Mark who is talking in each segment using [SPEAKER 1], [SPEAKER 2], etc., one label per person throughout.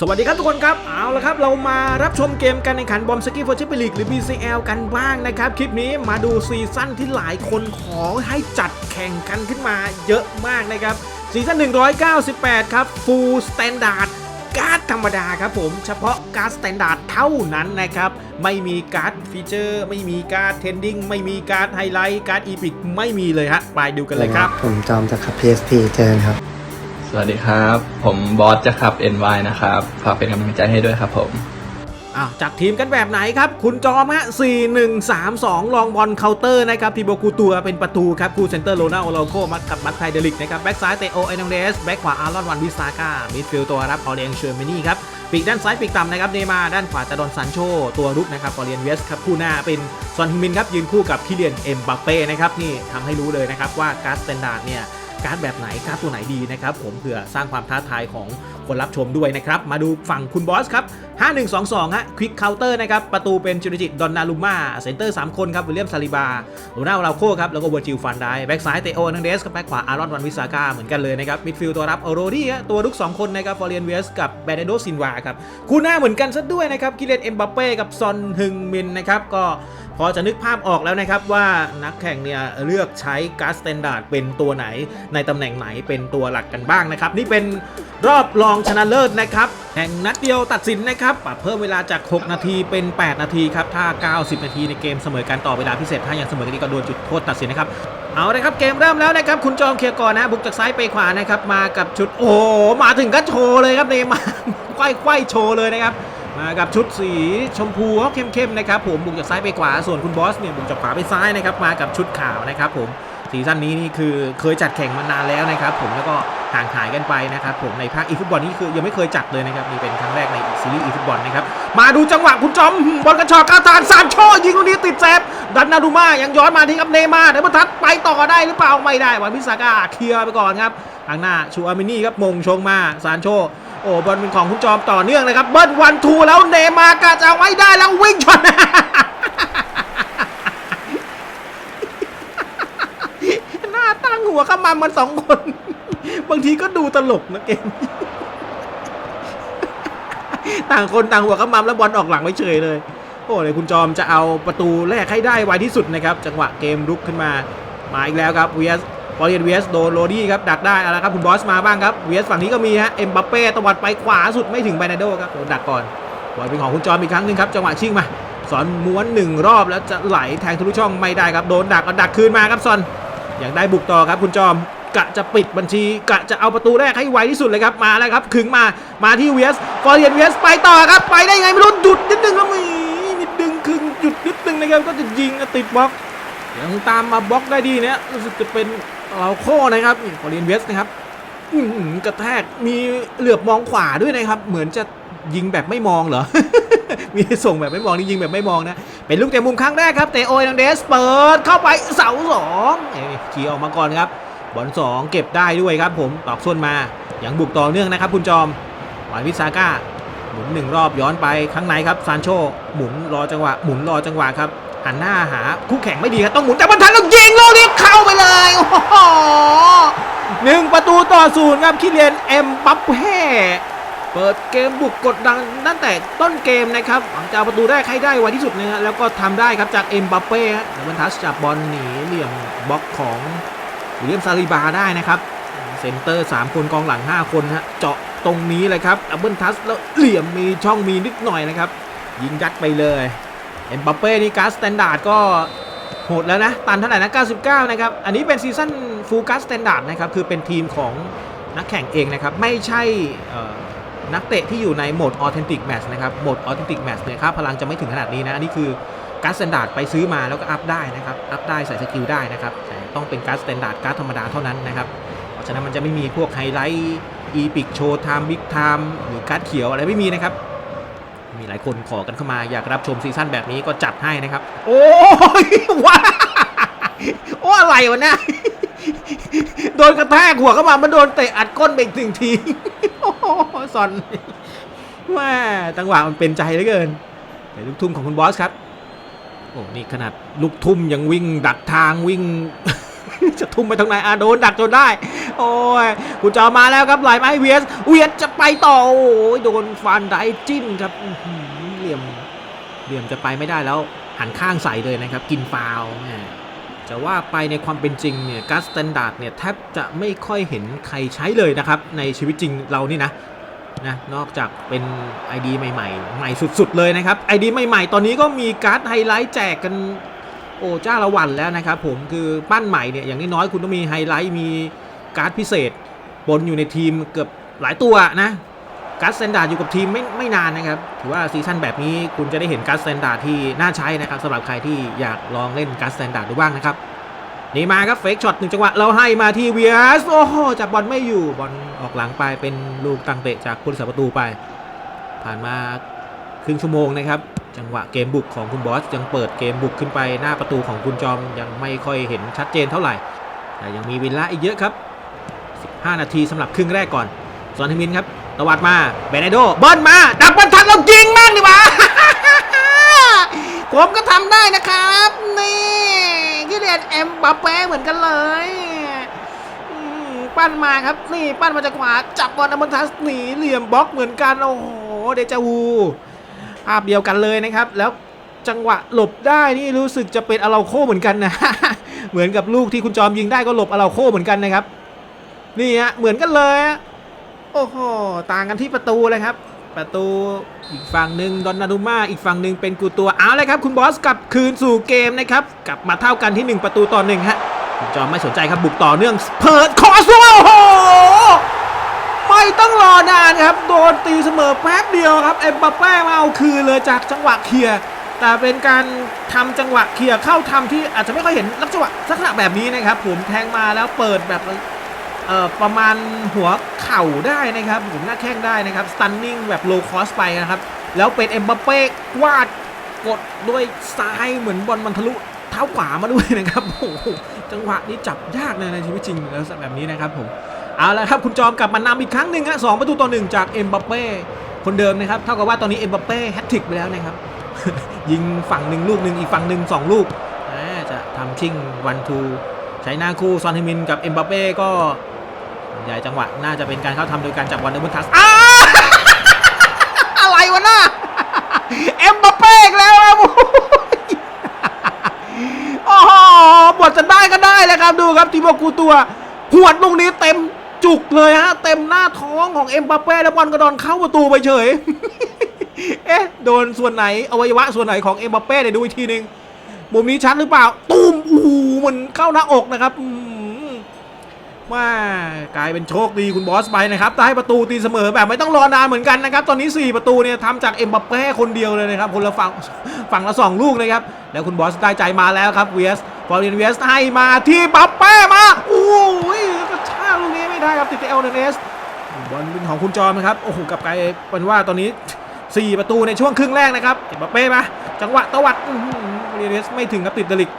[SPEAKER 1] สวัสดีครับทุกคนครับ เอาละครับ เรามารับชมเกมการแข่งขันบอมสกี้ฟอร์ชิปลีกหรือ BCL กันบ้างนะครับ คลิปนี้มาดูซีซั่นที่หลายคนขอให้จัดแข่งกันขึ้นมาเยอะมากนะครับ ซีซั่น 198 ครับ Full Standard การ์ดธรรมดาครับผมเฉพาะการ์ดสแตนดาร์ดเท่านั้นนะครับ ไม่มีการ์ดฟีเจอร์ ไม่มีการ์ดเทนดิ้งไม่มีการ์ดไฮไลท์การ์ดอีพิกไม่มีเลยฮะไปดูกันเลยครับ
[SPEAKER 2] ผมจอมจากครับ PSP เจอกันครับ
[SPEAKER 3] สวัสดีครับ ผมบอสจะขับ NY นะครับ ฝากเป็นกำลังใจให้ด้วยครับผม
[SPEAKER 1] อ้าวจัดทีมกันแบบไหนครับ คุณจอมฮะ4 1 3 2 ลองบอลเคาน์เตอร์นะครับทีโบกูตัวเป็นประตูครับ คูเซนเตอร์โลนาโอโลโกมัดกับมัดไทเดลิกนะครับ แบ็กซ้ายเตโอเอนังเดส แบ็กขวาอารอนวันวิสาก้ามิดฟิลด์ตัวรับออเรียงเชอร์มินี่ครับ ปีกด้านซ้ายปีกต่ำนะครับ เนมาร์ด้านขวาจะดอนซันโช ตัวรุกนะครับฟอเรียนเวสครับคู่หน้าเป็นซอนฮิมินครับยืนคู่กับคิเลียนเอ็มบัปเป้นะครับนี่ทำให้รู้เลยนะครับว่าการ์สแตนดาร์ดเนี่ย การ์ดแบบไหนการ์ดตัวไหนดีนะครับผมเผื่อสร้างความท้าทายของคนรับชมด้วยนะครับ มาดูฝั่งคุณบอสครับ 5122 ฮะ ควิกเคาน์เตอร์นะครับ ประตูเป็นจูริจิตดอนนาลุม่าเซนเตอร์ 3 คนครับวิลเลียมซาลิบาโรนัลราโคครับ แล้วก็เวอร์จิลฟันได้แบ็กซ้ายเตโอนังเดสกับแบ็กขวาอารอนวันวิสาก้าเหมือนกันเลยนะครับ มิดฟิลด์ตัวรับโอโรดี้ฮะตัวลุก 2 คนนะครับฟอร์เรียนเวสกับแบรนโดซินวาครับคู่หน้าเหมือนกันซะด้วยนะครับกิเลนเอ็มบัปเป้กับซอนฮึงมินนะครับก็พอจะนึกภาพออกแล้วนะครับว่านักแข่งเนี่ยเลือกใช้การ์ดสแตนดาร์ดเป็นตัวไหนในตำแหน่งไหนเป็นตัวหลักกันบ้างนะครับ นี่เป็นรอบรองชนะเลิศนะครับแข่งนัดเดียวตัดสินนะครับปรับเพิ่มเวลาจาก 6 นาทีเป็น 8 นาทีครับถ้า 90 นาทีในเกมเสมอกันต่อเวลาพิเศษถ้ายังเสมอกันอีกก็โดนจุดโทษตัดสินนะครับเอาเลยครับเกมเริ่มแล้วนะครับคุณจอมเคลียร์ก่อนนะ บุกจากซ้ายไปขวานะครับมากับชุดโอ้มาถึงก็โชว์เลยครับเนมาร์ไขว้ไขว้โชว์เลยนะครับมากับชุดสีชมพูเข้มๆนะครับผมบุกจากซ้ายไปขวาส่วนคุณบอสเนี่ยบุกจากขวาไปซ้ายนะครับมากับชุดขาวนะครับผม ซีซั่นนี้นี่คือเคยจัดแข่งมานานแล้วนะครับผมแล้วก็ห่างหายกันไปนะครับผมในภาคอีฟุตบอลนี่คือยังไม่เคยจัดเลยนะครับนี่เป็นครั้งแรกในซีรีส์อีฟุตบอลนะครับมาดูจังหวะคุณจอมบอลกระชอกกาตานซานโชยิงลูกนี้ติดเซฟดันนาดูมายังย้อนมาที่กับเนย์มาเดมอนทัศน์ไปต่อได้หรือเปล่าไม่ได้วันพิซากาเคลียร์ไปก่อนครับทางหน้าชูอามินี่ครับมงชงมาซานโชโอ้บอลเป็นของคุณจอมต่อเนื่องเลยครับเบิ้ลวันทูแล้วเนมากะจะเอาไว้ได้แล้ววิ่งชน หน้า ตั้งหัวขมำมันสองคน บางทีก็ดูตลกนะเกม ต่างคนต่างหัวขมำแล้วบอลออกหลังไม่เฉยเลย โอ้เลยคุณจอมจะเอาประตูแรกให้ได้ไวที่สุดนะครับ จังหวะเกมรุกขึ้นมา มาอีกแล้วครับเวียสฟอร์เรียนเวียสโดนโรดี้ครับดักได้อาละครับคุณบอสมาบ้างครับเวียสฝั่งนี้ก็มีฮะเอ็มบัปเป้ตวัดไปขวาสุดไม่ถึงไบนาโดครับโดนดักก่อนบอลเป็นของคุณจอมอีกครั้งหนึ่งครับจังหวะชิงมาสอนม้วนหนึ่งรอบแล้วจะไหลแทงทะลุช่องไม่ได้ครับโดนดักเอาดักคืนมาครับซอน ยากได้บุกต่อครับคุณจอมกะจะปิดบัญชีกะจะเอาประตูแรกให้ไวที่สุดเลยครับมาแล้วครับขึงมามาที่เวียสฟอร์เรียนเวียสไปต่อครับไปได้ไงไม่รู้หยุดนิดนึงแล้วมีนิดดึงคึงหยุดนิดนึงนะครับก็จะยิงติดบล็อกยังตามมาบล็อกได้ดีเนี่ยรู้สึกจะเป็นเราโค้นะครับฟอร์เรียนเวียสนะครับอื้อหือกระแทกมีเหลือบมองขวาด้วยนะครับ เหมือนจะยิงแบบไม่มองเหรอ มีส่งแบบไม่มองนี่ยิงแบบไม่มองนะ เป็นลูกเตะมุมครั้งแรกครับ เตะโอยนังเดสเปิดเข้าไปเสาสองขี่ออกมาก่อนครับ บอลสองเก็บได้ด้วยครับผมตอกส้นมาอย่างบุกต่อเนื่องนะครับ คุณจอมหวานวิซาก้า หมุนหนึ่งรอบย้อนไปข้างในครับซานโชหมุนรอจังหวะ หมุนรอจังหวะครับหันหน้าหาคู่แข่งไม่ดีครับต้องหมุนแต่บอลทันแล้วยิงลูกนี้เข้าไปเลยโอ้โหหนึ่งประตูต่อศูนย์ครับคิเลียนเอ็มบัปเป้ เปิดเกมบุกกดดันตั้งแต่ต้นเกมนะครับหวังจะเอาประตูแรกให้ได้ไวที่สุดนะฮะแล้วก็ทำได้ครับจากเอ็มบัปเป้บรรทัชจับบอลหนีเหลี่ยมบล็อกของเลียมซาลิบาได้นะครับเซนเตอร์ 3 คนกองหลัง 5 คนฮะเจาะตรงนี้เลยครับดับเบิลทัสแล้วเหลี่ยมมีช่องมีนิดหน่อยนะครับ ยิงยัดไปเลยเอ็มบัปเป้นี่การ์ดสแตนดาร์ดก็โหดแล้วนะ ตันเท่าไหร่นะ 99 นะครับ อันนี้เป็นซีซั่นฟูลการ์ดสแตนดาร์ดนะครับ คือเป็นทีมของนักแข่งเองนะครับ ไม่ใช่ นักเตะที่อยู่ในโหมดออเทนติกแมชนะครับ โหมดออเทนติกแมชเนี่ยค่าพลังจะไม่ถึงขนาดนี้นะ อันนี้คือการ์ดสแตนดาร์ดไปซื้อมาแล้วก็อัพได้นะครับ อัพได้ใส่สกิลได้นะครับแต่ต้องเป็นการ์ดสแตนดาร์ดการ์ดธรรมดาเท่านั้นนะครับ เพราะฉะนั้นมันจะไม่มีพวกไฮไลท์อีพิกโชว์ไทม์บิ๊กไทม์หรือการ์ดเขียวอะไรไม่มีนะครับ มีหลายคนขอกันเข้ามาอยากรับชมซีซั่นแบบนี้ก็จัดให้นะครับ โอ้ยว้าโอ้อะไรวะเนี่ย ดนกระแทกหัวเข้ามามันโดนเตะอัดก้นไปอีกหนึ่งทีโอ้โหซอนแม่จังหวะมันเป็นใจเหลือเกินเดี๋ยวลูกทุ่มของคุณบอสครับโอ้นี่ขนาดลูกทุ่มยังวิ่งดักทางวิ่ง จะทุ่มไปทางไหนอาโดนดักจนได้ โอ้ยคุณจอมมาแล้วครับไหลไม้เวียสเวียสจะไปต่อโอ้ยโดนฟันไดจิ้นครับเหลี่ยมเหลี่ยมจะไปไม่ได้แล้วหันข้างใส่เลยนะครับ กินฟาวแหม จะว่าไปในความเป็นจริงเนี่ยกัสสแตนดาร์ดเนี่ยแทบจะไม่ค่อยเห็นใครใช้เลยนะครับ ในชีวิตจริงเรานี่นะนะนอกจากเป็น ID ใหม่ๆ ใหม่สุดๆเลยนะครับ ID ใหม่ๆ ตอนนี้ก็มีการ์ดไฮไลท์แจกกันโอ้จ้าละวันแล้วนะครับผมคือปั้นใหม่เนี่ยอย่างน้อยๆคุณต้องมีไฮไลท์มีการ์ดพิเศษบนอยู่ในทีมเกือบหลายตัวนะ การ์ดสแตนดาอยู่กับทีมไม่ไม่นานนะครับ ถือว่าซีซั่นแบบนี้คุณจะได้เห็นการ์ดสแตนดาที่น่าใช้นะครับสำหรับใครที่อยากลองเล่นการ์ดสแตนดาดูบ้างนะครับนี่มาครับเฟกช็อตหนึ่งจังหวะเราให้มาที่เวียสโอ้โหจับบอลไม่อยู่บอลออกหลังไปเป็นลูกตังเตะจากผู้รักษาประตูไป ผ่านมาครึ่งชั่วโมงนะครับ จังหวะเกมบุกของคุณบอสยังเปิดเกมบุกขึ้นไปหน้าประตูของคุณจอมยังไม่ค่อยเห็นชัดเจนเท่าไหร่ แต่ยังมีเวลาอีกเยอะครับ 15 นาทีสำหรับครึ่งแรกก่อนซอนทิมินครับ วัดมาเบเนโดเบิ้ลมาดักบอลทันเรายิงมากดีกว่า ผมก็ทำได้นะครับ นี่ที่เรียนเอ็มบัปเป้เหมือนกันเลยปั้นมาครับ นี่ปั้นมาจากขวาจับบอลอัมบทัสหนีเหลี่ยมบล็อกเหมือนกันโอ้โหเดจาวูภาพเดียวกันเลยนะครับ แล้วจังหวะหลบได้นี่รู้สึกจะเป็นอาราโคเหมือนกันนะเหมือนกับลูกที่คุณจอมยิงได้ก็หลบอาราโคเหมือนกันนะครับ นี่ฮะเหมือนกันเลยฮะ โอ้โห ต่างกันที่ประตูเลยครับ ประตูอีกฝั่งหนึ่งดอนนารุมาอีกฝั่งหนึ่งเป็นกูตัวเอาเลยครับ คุณบอสกลับคืนสู่เกมนะครับ กลับมาเท่ากันที่ 1 ประตูต่อหนึ่งฮะจอมไม่สนใจครับบุกต่อเนื่อง เปิดคอสโอ้โหไม่ต้องรอนานครับ โดนตีเสมอแป๊บเดียวครับ เอ็มบัปเป้มาเอาคืนเลยจากจังหวะเคลียร์แต่เป็นการทำจังหวะเคลียร์เข้าทำที่อาจจะไม่ค่อยเห็นลักษณะแบบนี้นะครับ ผมแทงมาแล้วเปิดแบบ เอ่อประมาณหัวเข่าได้นะครับผมหน้าแข้งได้นะครับสตันนิ่งแบบโลคอสไปนะครับ แล้วเป็นเอ็มบัปเป้วาดกดด้วยซ้ายเหมือนบอลมันทะลุเท้าขวามาด้วยนะครับโอ้โหจังหวะนี้จับยากเลยในชีวิตจริงแล้วแบบนี้นะครับผมเอาละครับคุณจอมกลับมานำอีกครั้งหนึ่งฮะสองประตูต่อหนึ่งจากเอ็มบัปเป้คนเดิมนะครับเท่ากับว่าตอนนี้เอ็มบัปเป้แฮตทริกไปแล้วนะครับยิงฝั่งหนึ่งลูกหนึ่งอีกฝั่งหนึ่งสองลูกจะทำชิ่งวันทูใช้หน้าคู่ซอนเฮมินกับเอ็มบัปเป้ก็ ใหญ่จังหวะน่าจะเป็นการเข้าทำโดยการจับบอลในบุนทัสอ้าอะไรวะน่ะเอ็มบัปเป้กแล้วครับโอ้โหบทจะได้ก็ได้เลยครับดูครับทีโมกูตัวหวดลูกนี้เต็มจุกเลยฮะ เต็มหน้าท้องของเอ็มบัปเป้แล้วบอลกระดอนเข้าประตูไปเฉย เอ๊ะโดนส่วนไหนอวัยวะส่วนไหนของเอ็มบัปเป้เดี๋ยวดูอีกทีหนึงมุมนี้ชัดหรือเปล่าตูมอู้หูเหมันเข้าหน้าอกนะครับ ว่ากลายเป็นโชคดีคุณบอสไปนะครับได้ประตูตีเสมอแบบไม่ต้องรอนานเหมือนกันนะครับตอนนี้ 4 ประตูเนี่ยทำจากเอ็มบัปเป้คนเดียวเลยนะครับคนละฝั่งฝั่งละ 2 ลูกนะครับแล้วคุณบอสได้ใจมาแล้วครับเวสฟอร์เรนเวสให้มาที่บัปเป้มาโอ้ยกระชากลูกนี้ไม่ได้ครับติดเอลเนสบอลเป็นของคุณจอมนครับโอ้โหกับกลายเป็นว่าตอนนี้ 4 ประตูในช่วงครึ่งแรกนะครับเอ็มบัปเป้มาจังหวะตวัดอื้อหือฟอร์เรนเวสไม่ถึงกับติดดลิก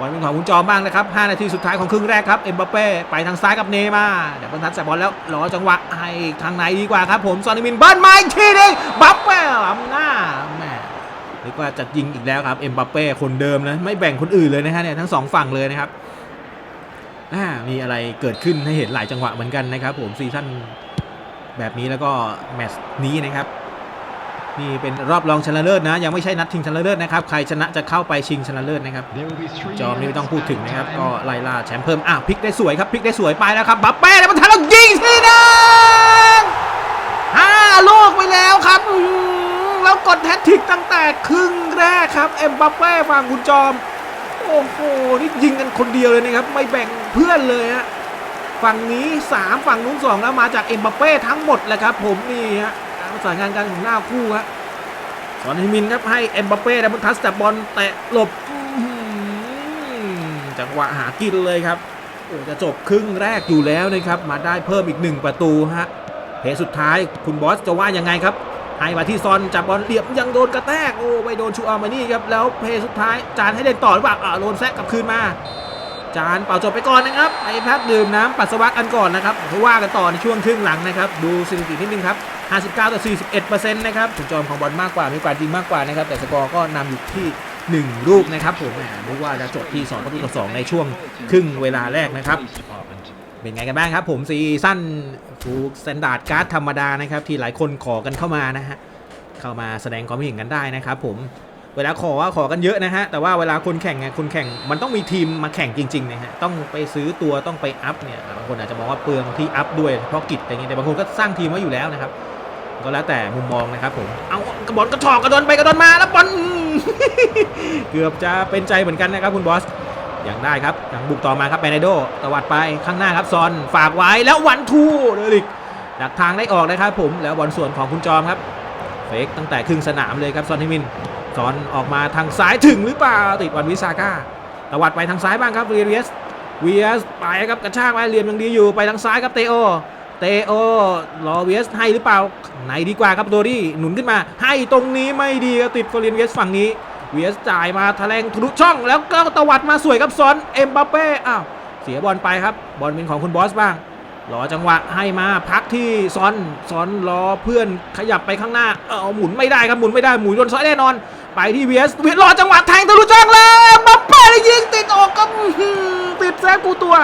[SPEAKER 1] บอลเป็นของคุณจอมบ้างนะครับ 5 นาทีสุดท้ายของครึ่งแรกครับเอ็มบัปเป้ไปทางซ้ายกับเนมาเดี๋ยวบอลทัดใส่บอลแล้วรอจังหวะให้ทางไหนดีกว่าครับ ผมซอนิมินบิ้ลมาอีกทีนึงบัปเป้ล้ำหน้าแหม่นึกว่าจะยิงอีกแล้วครับเอ็มบัปเป้คนเดิมนะไม่แบ่งคนอื่นเลยนะฮะเนี่ยทั้งสองฝั่งเลยนะครับอ่ามีอะไรเกิดขึ้นให้เห็นหลายจังหวะเหมือนกันนะครับ ผมซีซั่นแบบนี้แล้วก็แมตช์นี้นะครับ นี่เป็นรอบรองชนะเลิศนะ ยังไม่ใช่นัดชิงชนะเลิศนะครับ ใครชนะจะเข้าไปชิงชนะเลิศนะครับ จอมนี่ไม่ต้องพูดถึงนะครับ ก็ไล่ล่าแชมป์เพิ่ม อ้าวพลิกได้สวยครับพลิกได้สวยไปแล้วครับบัปเป้แล้วมันทันแล้วยิงทีนึงห้าลูกไปแล้วครับอื้อหือแล้วกดแฮตทริกตั้งแต่ครึ่งแรกครับเอ็มบัปเป้ฝั่งคุณจอม โอ้โหนี่ยิงกันคนเดียวเลยนะครับ ไม่แบ่งเพื่อนเลยฮะฝั่งนี้ 3 ฝั่งนู้น2แล้วมาจากเอ็มบัปเป้ทั้งหมดแหละครับ ผมนี่ฮะการ ประสานงานกันของหน้าคู่ฮะสอนฮิมินครับให้เอ็มบัปเป้ดับเบิลทัสจับบอลแตะหลบจังหวะหากินเลยครับโอ้จะจบครึ่งแรกอยู่แล้วนะครับ มาได้เพิ่มอีกหนึ่งประตูฮะเพสุดท้ายคุณบอสจะว่ายังไงครับให้มาที่ซอนจับบอลเหลี่ยมยังโดนกระแทกโอ้ไปโดนชูอาร์มานี่ครับแล้วเพสุดท้ายจานให้เล่นต่อหรือเปล่าอ่าโดนแซะกลับคืนมา จานเป่าจบไปก่อนนะครับไปพักดื่มน้ำปัสสาวะกันก่อนนะครับวว่ากันต่อในช่วงครึ่งหลังนะครับ ดูสถิตินิดนึงครับ 59 ต่อ 41นะครับถูกจอมของบอลมากกว่า มีกว่าจริงมากกว่านะครับ แต่สกอร์ก็นำอยู่ที่ 1 ลูกนะครับผมแหมรู้ว่าจะจบที่2ประตูต่อ2ในช่วงครึ่งเวลาแรกนะครับ เป็นไงกันบ้างครับ ผมซีซั่นฟูสแตนดาร์ดการ์ดธรรมดานะครับ ที่หลายคนขอกันเข้ามานะฮะ เข้ามาแสดงความเห็นกันได้นะครับผม เวลาขอว่าขอกันเยอะนะฮะ แต่ว่าเวลาคนแข่งไงคนแข่งมันต้องมีทีมมาแข่งจริงๆนะฮะ ต้องไปซื้อตัวต้องไปอัพเนี่ย บางคนอาจจะมองว่าเปลืองที่อัพด้วยเพราะกิจอะไรเงี้ยแต่บางคนก็สร้างทีมไว้อยู่แล้วนะครับ ก็แล้วแต่มุมมองนะครับผม เอากระบอลกระชอกกระโดนไปกระโดนมาแล้วบอลเกือบจะเป็นใจเหมือนกันนะครับคุณบอสอย่างได้ครับยังบุกต่อมาครับแบนไดโดตวัดไปข้างหน้าครับซอนฝากไว้แล้ววันทูเดลิกดักทางได้ออกนะครับผมแล้วบอลส่วนของคุณจอมครับ เฟกตั้งแต่ครึ่งสนามเลยครับซอนฮิมินซอนออกมาทางซ้ายถึงหรือเปล่าติดวันวิซาก้าตวัดไปทางซ้ายบ้างครับเวียสเวียสไปครับกระชากไว้เหลี่ยมยังดีอยู่ไปทางซ้ายครับเตโอ เตโอรอเวสให้หรือเปล่าไหนดีกว่าครับโดดี้หนุนขึ้นมา ให้ตรงนี้ไม่ดีติดฟอร์เรนเวสฝั่งนี้ เวสจ่ายมาทะแลงทะลุช่อง แล้วก็ตวัดมาสวยครับซอนเอ็มบัปเป้อ้าวเสียบอลไปครับ บอลเป็นของคุณบอสบ้างรอจังหวะให้มาพักที่ซอนซอนรอเพื่อนขยับไปข้างหน้าเออหมุนไม่ได้ครับหมุนไม่ได้หมุนโดนซ้ายแน่นอน ไปที่เวสเวียสรอจังหวะแทงทะลุช่องแล้วบัปเป้ยิงติดออกครับอื้อหือติดแซงกูตัว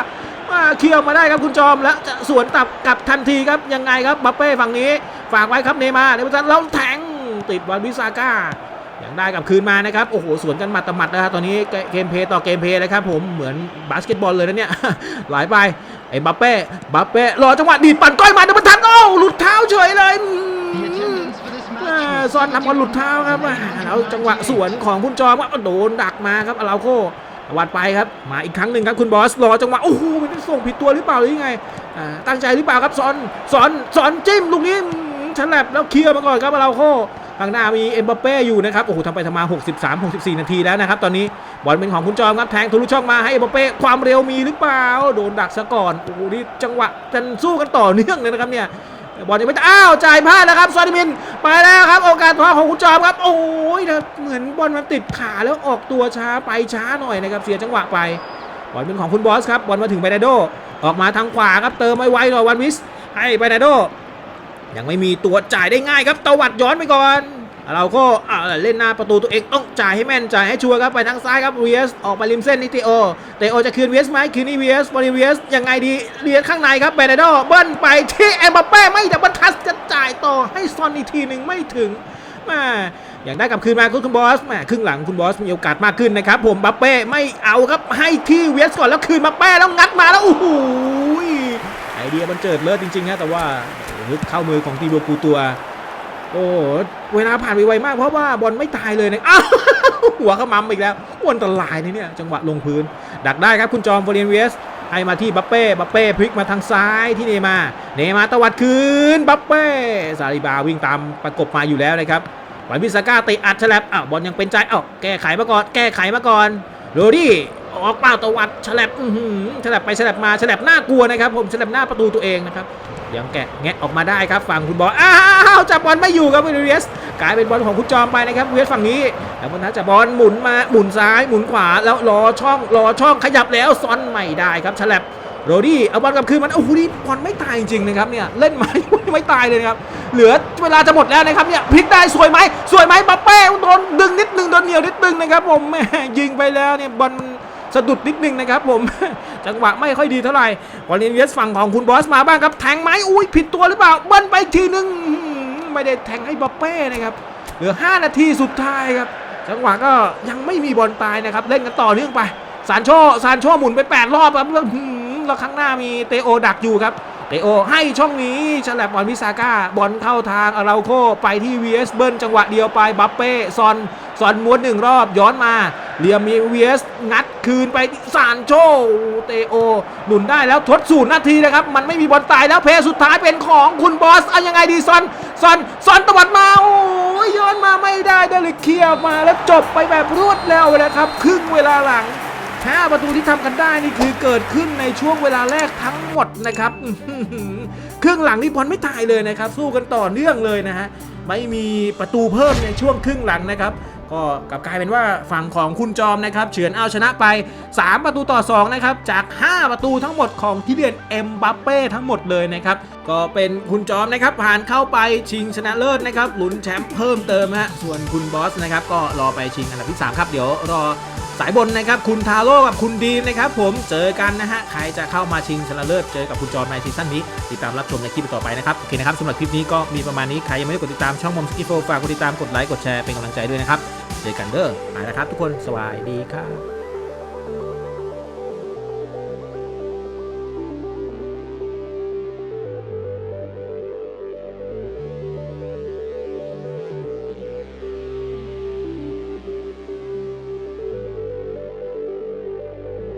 [SPEAKER 1] มาเคี่ยวมาได้ครับคุณจอมแล้วจะสวนตับกลับทันทีครับยังไงครับบัปเป้ฝั่งนี้ ฝากไว้ครับเนมาเนมาร์แล้วแทงติดบอลวิซาก้ายังได้กับคืนมานะครับโอ้โหสวนกันหมัดต่อหมัดนะครับตอนนี้เกมเพย์ต่อเกมเพย์เลยครับผมเหมือนบาสเกตบอลเลยนะเนี่ยหลายไปไอ้บัปเป้บัปเป้รอจังหวะดีดปั่นก้อยมาเดี๋ยวมันทันโอ้หลุดเท้าเฉยเลยอืมอ่าซอนำบอลหลุดเท้าครับอ่าแล้วจังหวะสวนของคุณจอมก็โดนดักมาครับอาราโค ตวัดไปครับ มาอีกครั้งหนึ่งครับคุณบอสรอจังหวะโอ้โหมันส่งผิดตัวหรือเปล่าหรือยังไงตั้งใจหรือเปล่าครับสอนสอนสอนจิ้มลูกนี้ฉลับแล้วเคลียร์มาก่อนครับเราโคข้างหน้ามีเอ็มบัปเป้อยู่นะครับโอ้โหทำไปทำมา 63 64 นาทีแล้วนะครับ ตอนนี้บอลเป็นของคุณจอมครับแทงทะลุช่องมาให้เอ็มบัปเป้ความเร็วมีหรือเปล่า โดนดักซะก่อนโอ้โหนี่จังหวะกันสู้กันต่อเนื่องเลยนะครับเนี่ยบอลยังไม่อ้าวจ่ายพลาดแล้วครับซอดิมิน ไปแล้วครับ โอกาสทองของคุณจอมครับ โอ้ยเหมือนบอลมันติดขาแล้วออกตัวช้าไปช้าหน่อยนะครับเสียจังหวะไปบอลเป็นของคุณบอสครับบอลมาถึงไบนาโด ออกมาทางขวาครับเติมไว้ไวหน่อยวันวิสให้ไบนาโด ยังไม่มีตัวจ่ายได้ง่ายครับตวัดย้อนไปก่อนเราก็เล่นหน้าประตูตัวเองต้องจ่ายให้แม่นจ่ายให้ชัวร์ครับไปทางซ้ายครับเวียสออกไปริมเส้นนิติโอเตโอจะคืนเวียสไหมคืนนี่เวียสบอลเวียสยังไงดีเลียนข้างในครับเบรนาโดเบิ้ลไปที่เอ็มบัปเป้ไม่ดับเบิลทัชจะจ่าย ต่อให้ซอนอีกทีหนึ่งไม่ถึงแม่อยากได้กลับคืนมาคุณบอสแม่ครึ่งหลังคุณบอสมีโอกาสมากขึ้นนะครับ ผมบัปเป้ไม่เอาครับให้ที่เวสก่อนแล้วคืนบัปเป้แล้วงัดมาแล้วโอ้โหไอเดียมันเจิดเลิศจริงๆนะแต่ว่าลึกเข้ามือของตีโบกูตัว โอ้เวลาผ่านไปไวมากเพราะว่าบอลไม่ตายเลยนะอ้าวหัวเขามัมอีกแล้วอ้วนตรายนี่เนี่ยจังหวะลงพื้น ดักได้ครับคุณจอมโฟเรียนเวส ให้มาที่บัปเป้ บัปเป้พลิกมาทางซ้ายที่เนมา เนมาตวัดคืน บัปเป้ ซาลิบาวิ่งตามประกบมาอยู่แล้วนะครับวันพิซาก้าเตะอัดฉลับอ้าวบอลยังเป็นใจอ้าวแก้ไขมาก่อน แก้ไขมาก่อนโรดี้ออกเป้าตวัดฉลับฉลับไปฉลับมาฉลับน่ากลัวนะครับ ผมฉลับหน้าประตูตัวเองนะครับ ยังแกะแงะออกมาได้ครับฝั่งคุณบอลอ้าวจับบอลไม่อยู่ครับวิลเวียสกลายเป็นบอลของคุณจอมไปนะครับเวียสฝั่งนี้แล้วบอลทัชจับบอลหมุนมาหมุนซ้ายหมุนขวาแล้วรอช่องรอช่องขยับแล้วซ้อนไม่ได้ครับฉลับโรดี้เอาบอลกลับคืนมันโอ้โหนี่บอลไม่ตายจริงๆนะครับเนี่ยเล่นมาไม่ตายเลยนะครับเหลือเวลาจะหมดแล้วนะครับเนี่ยพลิกได้สวยไหมสวยไหมบัปเป้โดนดึงนิดนึงโดนเหนียวนิดนึงนะครับผมแม่ยิงไปแล้วเนี่ยบอล สะดุดนิดนึงนะครับผม จังหวะไม่ค่อยดีเท่าไหร่วอลเลนเวียสฝั่งของคุณบอสมาบ้างครับ แทงไหมอุ้ยผิดตัวหรือเปล่าเบิ้ลไปทีนึงไม่ได้แทงให้บัปเป้นะครับ เหลือ 5 นาทีสุดท้ายครับ จังหวะก็ยังไม่มีบอลตายนะครับ เล่นกันต่อเนื่องไปซานโชซานโชหมุนไป 8 รอบครับแล้วข้างหน้ามีเตโอดักอยู่ครับเตโอให้ช่องนี้ฉลับบอลวิซาก้าบอลเข้าทางอาราโคไปที่วีเอสเบิลจังหวะเดียวไปบัปเป้ซอนซอนม้วนหนึ่งรอบย้อนมา เรียมมีวีเอสงัดคืนไปซานโชเตโอ หนุนได้แล้วทดศูนย์นาทีนะครับ มันไม่มีบอลตายแล้วเพย์สุดท้ายเป็นของคุณบอสเอายังไงดีซอนซอนซอนตวัดมา โอ้ยย้อนมาไม่ได้เดลิเคียมาแล้วจบไปแบบรวดเร็วเลยครับ ครึ่งเวลาหลังห้าประตูที่ทำกันได้นี่คือเกิดขึ้นในช่วงเวลาแรกทั้งหมดนะครับอื้อหือครึ่งหลังนี่บอลไม่ตายเลยนะครับ สู้กันต่อเนื่องเลยนะฮะไม่มีประตูเพิ่มในช่วงครึ่งหลังนะครับ ก็กลับกลายเป็นว่าฝั่งของคุณจอมนะครับเฉือนเอาชนะไป 3 ประตูต่อ2นะครับจาก 5 ประตูทั้งหมดของทีเดียนเอ็มบัปเป้ทั้งหมดเลยนะครับ ก็เป็นคุณจอมนะครับผ่านเข้าไปชิงชนะเลิศนะครับลุ้นแชมป์เพิ่มเติมฮะส่วนคุณบอสนะครับก็รอไปชิงอันดับที่ 3 ครับ เดี๋ยวรอสายบนนะครับคุณทาโร่กับคุณดีนนะครับผมเจอกันนะฮะใครจะเข้ามาชิงชนะเลิศเจอกับคุณจอมในซีซั่นนี้ ติดตามรับชมในคลิปต่อไปนะครับโอเคนะครับสำหรับคลิปนี้ก็มีประมาณนี้ใครยังไม่ได้กดติดตามช่องมอมสกิโฟฝากกดติดตามกดไลค์กดแชร์เป็นกำลังใจด้วยนะครับเจอกันเด้อไปแล้วครับทุกคนสวัสดีครับ